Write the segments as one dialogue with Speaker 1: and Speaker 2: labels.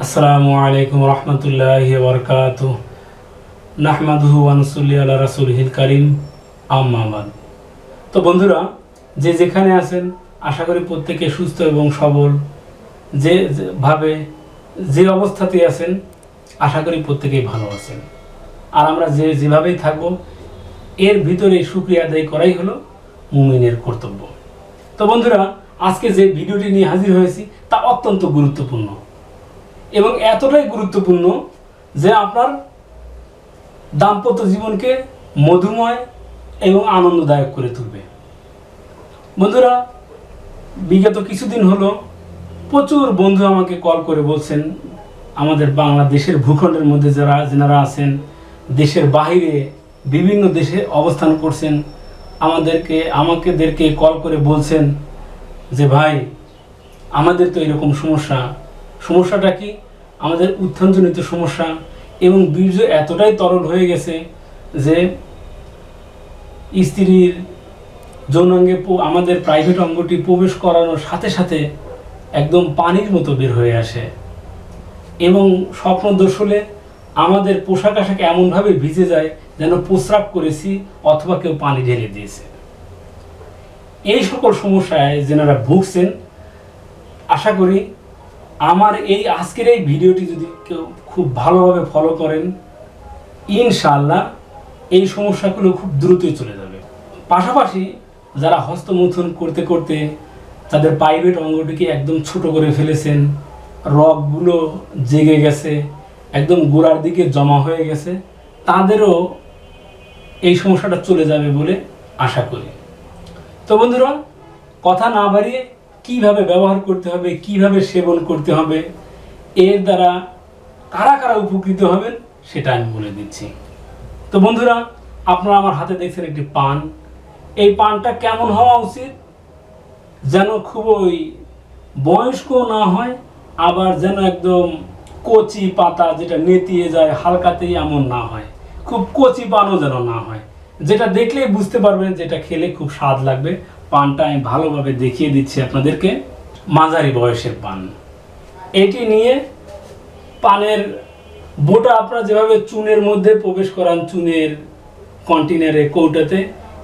Speaker 1: আসসালামু আলাইকুম রহমতুল্লাহ বরকাত নাহমাদুহু আনসুল্লি আল্লাহ রাসুলহিল করিম। আম্মাবাদ তো বন্ধুরা, যে যেখানে আছেন, আশা করি প্রত্যেকে সুস্থ এবং সবল। যে- ভাবে যে অবস্থাতে আছেন, আশা করি প্রত্যেকেই ভালো আছেন। আর আমরা যে যেভাবেই থাকব, এর ভিতরে সুক্রিয়া আদায় করাই হলো মুমিনের কর্তব্য। তো বন্ধুরা, আজকে যে ভিডিওটি নিয়ে হাজির হয়েছি, তা অত্যন্ত গুরুত্বপূর্ণ। এবং এতটাই গুরুত্বপূর্ণ যে আপনার দাম্পত্য জীবনকে মধুময় এবং আনন্দদায়ক করে তুলবে। বন্ধুরা, বিগত কিছুদিন হলো প্রচুর বন্ধু আমাকে কল করে বলছেন, আমাদের বাংলাদেশের ভূখণ্ডের মধ্যে যারা, যেনারা আছেন, দেশের বাইরে বিভিন্ন দেশে অবস্থান করছেন, আমাদেরকে, আমাকেদেরকে কল করে বলছেন যে, ভাই, আমাদের তো এরকম সমস্যা সমস্যাটা কি? আমাদের উত্থানজনিত সমস্যা এবং বীর্য এতটাই তরল হয়ে গেছে যে স্ত্রীর যৌনাঙ্গে আমাদের প্রাইভেট অঙ্গটি প্রবেশ করানোর সাথে সাথে একদম পানির মতো বের হয়ে আসে। এবং স্বপ্নদোষ হলে আমাদের পোশাক আশাক এমনভাবে ভিজে যায় যেন প্রস্রাব করেছি অথবা কেউ পানি ঢেলে দিয়েছে। এই সকল সমস্যায় যেনারা ভুগছেন, আশা করি আমার এই আজকের এই ভিডিওটি যদি কেউ খুব ভালোভাবে ফলো করেন, ইনশাআল্লাহ এই সমস্যাগুলো খুব দ্রুতই চলে যাবে। পাশাপাশি যারা হস্তমৈথুন করতে করতে তাদের প্রাইভেট অঙ্গটিকে একদম ছোট করে ফেলেছেন, রগগুলো জেগে গেছে, একদম গোড়ার দিকে জমা হয়ে গেছে, তাদেরও এই সমস্যাটা চলে যাবে বলে আশা করি। তো বন্ধুরা, কথা না বাড়িয়ে কীভাবে ব্যবহার করতে হবে, কীভাবে সেবন করতে হবে, এর দ্বারা কারা কারা উপকৃত হবেন সেটা আমি বলে দিচ্ছি। তো বন্ধুরা, আপনারা আমার হাতে দেখছেন একটি পান। এই পানটা কেমন হওয়া উচিত? যেন খুবই বয়স্ক না হয়, আবার যেন একদম কচি পাতা যেটা নেতিয়ে যায় হালকাতেই এমন না হয়। খুব কচি পানও যেন না হয়। যেটা দেখলেই বুঝতে পারবেন যেটা খেলে খুব স্বাদ লাগবে। পানটা আমি ভালোভাবে দেখিয়ে দিচ্ছি আপনাদেরকে। মাঝারি বয়সের পান। এটি নিয়ে পানের বোটা আপনারা যেভাবে চুনের মধ্যে প্রবেশ করান, চুনের কন্টেনারে কৌটাতে,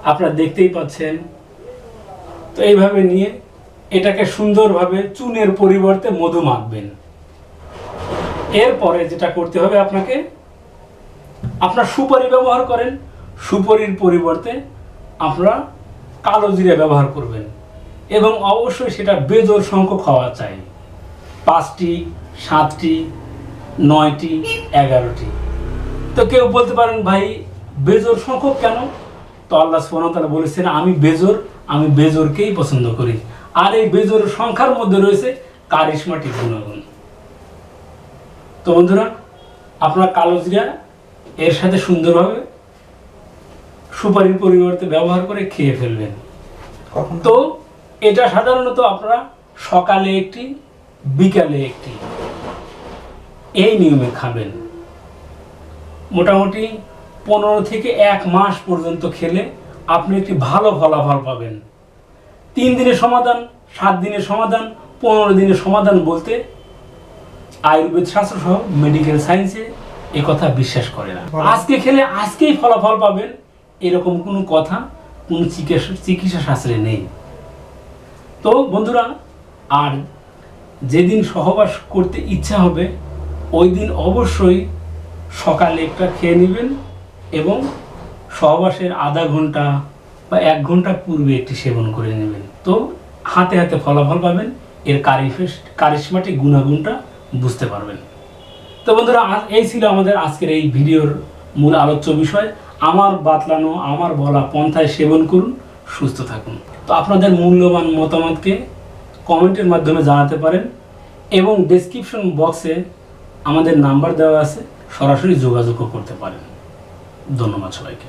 Speaker 1: আপনারা দেখতেই পাচ্ছেন। তো এইভাবে নিয়ে এটাকে সুন্দরভাবে চুনের পরিবর্তে মধু মাখবেন। এরপরে যেটা করতে হবে আপনাকে, আপনার সুপারি ব্যবহার করেন। সুপারির পরিবর্তে আপনারা কালো জিরে ব্যবহার করবেন। এবং অবশ্যই সেটা বেজোর সংখ্যক হওয়া চাই। পাঁচটি, সাতটি, নয়টি, এগারোটি। তো কেউ বলতে পারেন, ভাই বেজোর সংখ্যক কেন? তো আল্লাহ সোহানতালা বলেছেন, আমি বেজোর আমি বেজোরকেই পছন্দ করি। আর এই বেজোর সংখ্যার মধ্যে রয়েছে কারিশমাটি গুণাগুণ। তো বন্ধুরা, আপনার কালো জিরা এর সাথে সুন্দরভাবে সুপারির পরিবর্তে ব্যবহার করে খেয়ে ফেলবেন। তো এটা সাধারণত আপনারা সকালে একটি বিকালে একটি এই নিয়মে খাবেন। মোটামুটি পনেরো থেকে এক মাস পর্যন্ত খেলে আপনি একটি ভালো ফলাফল পাবেন। তিন দিনের সমাধান সাত দিনের সমাধান পনেরো দিনের সমাধান বলতে আয়ুর্বেদ শাস্ত্র সহ মেডিকেল সায়েন্সে কথা বিশ্বাস করে না। আজকে খেলে আজকেই ফলাফল পাবেন এরকম কোনো কথা, কোনো চিকিৎসা চিকিৎসা শাস্ত্রে নেই। তো বন্ধুরা, আর যেদিন সহবাস করতে ইচ্ছা হবে, ওই দিন অবশ্যই সকালে একটা খেয়ে নেবেন এবং সহবাসের আধা ঘণ্টা বা এক ঘণ্টা পূর্বে একটি সেবন করে নেবেন। তো হাতে হাতে ফলাফল পাবেন, এর কারিফেস কারিশমাটিক গুণাগুণটা বুঝতে পারবেন। তো বন্ধুরা এই ছিল আমাদের আজকের এই ভিডিওর মূল আলোচ্য বিষয়। আমার বাতলানো, আমার বলা পন্থায় সেবন করুন, সুস্থ থাকুন। তো আপনাদের মূল্যবান মতামতকে কমেন্টের মাধ্যমে জানাতে পারেন এবং ডেসক্রিপশন বক্সে আমাদের নাম্বার দেওয়া আছে, সরাসরি যোগাযোগও করতে পারেন। ধন্যবাদ সবাইকে।